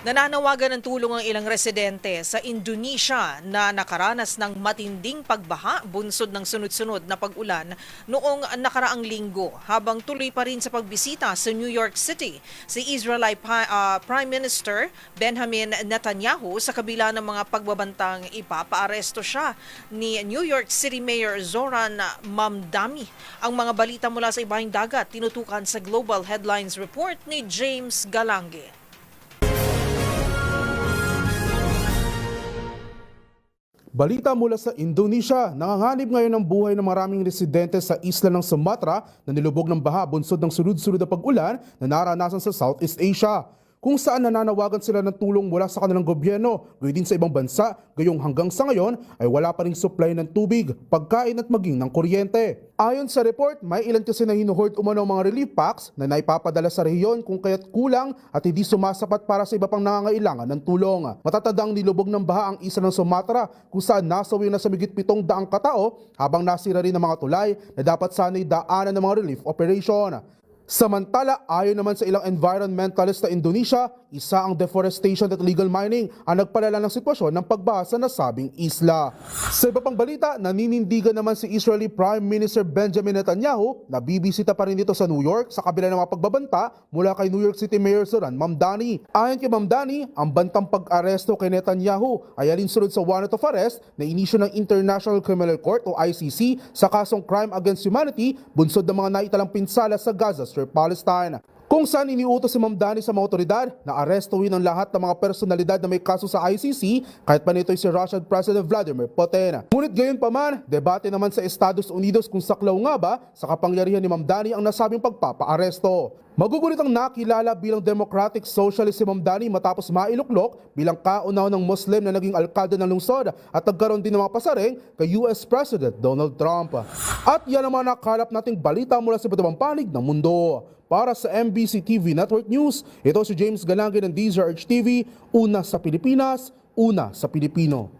Nananawagan ng tulong ang ilang residente sa Indonesia na nakaranas ng matinding pagbaha bunsod ng sunod-sunod na pag-ulan noong nakaraang linggo habang tuloy pa rin sa pagbisita sa New York City si Israeli ah, Prime Minister Benjamin Netanyahu sa kabila ng mga pagbabantang ipapaaresto siya ni New York City Mayor Zoran Mamdani. Ang mga balita mula sa ibahing dagat tinutukan sa Global Headlines Report ni James Galange. Balita mula sa Indonesia, nanganganib ngayon ang buhay ng maraming residente sa isla ng Sumatra na nilubog ng baha bunsod ng sunod-sunod na pag-ulan na naranasan sa Southeast Asia kung saan nananawagan sila ng tulong mula sa kanilang gobyerno, gayon din sa ibang bansa, gayong hanggang sa ngayon ay wala pa ring supply ng tubig, pagkain at maging ng kuryente. Ayon sa report, may ilan kasi na hinuhold umano mga relief packs na naipapadala sa rehiyon kung kaya't kulang at hindi sumasapat para sa iba pang nangangailangan ng tulong. Matatandang nilubog ng baha ang isa ng Sumatra kung saan nasawi na sa migit pitong daang katao habang nasira rin ang mga tulay na dapat sana'y daanan ng mga relief operation. Samantala, ayon naman sa ilang environmentalist sa Indonesia, isa ang deforestation at illegal mining ang nagpalala ng sitwasyon ng pagbaha sa nasabing isla. Sa iba pang balita, naninindigan naman si Israeli Prime Minister Benjamin Netanyahu na bibisita pa rin dito sa New York sa kabila ng mga pagbabanta mula kay New York City Mayor Zoran Mamdani. Ayon kay Mamdani, ang bantang pag-aresto kay Netanyahu ay alinsunod sa warrant of arrest na inisyo ng International Criminal Court o ICC sa kasong crime against humanity bunsod ng mga naitalang pinsala sa Gaza Strip, Palestine. Kung saan iniutos si Ma'am Dani sa mga otoridad na arestuhin ang lahat ng mga personalidad na may kaso sa ICC kahit pa nito'y si Russian President Vladimir Putin. Ngunit gayon pa man, debate naman sa Estados Unidos kung saklaw nga ba sa kapangyarihan ni Ma'am Dani ang nasabing pagpapaaresto. Magugulit ang nakilala bilang Democratic Socialist si Ma'am Dani matapos mailuklok bilang kaunaw ng Muslim na naging alkalde ng lungsod at nagkaroon din ng mga pasaring kay US President Donald Trump. At yan naman nakalap nating balita mula sa iba't ibang panig ng mundo. Para sa MBC TV Network News, ito si James Galangi ng DZRH TV, una sa Pilipinas, una sa Pilipino.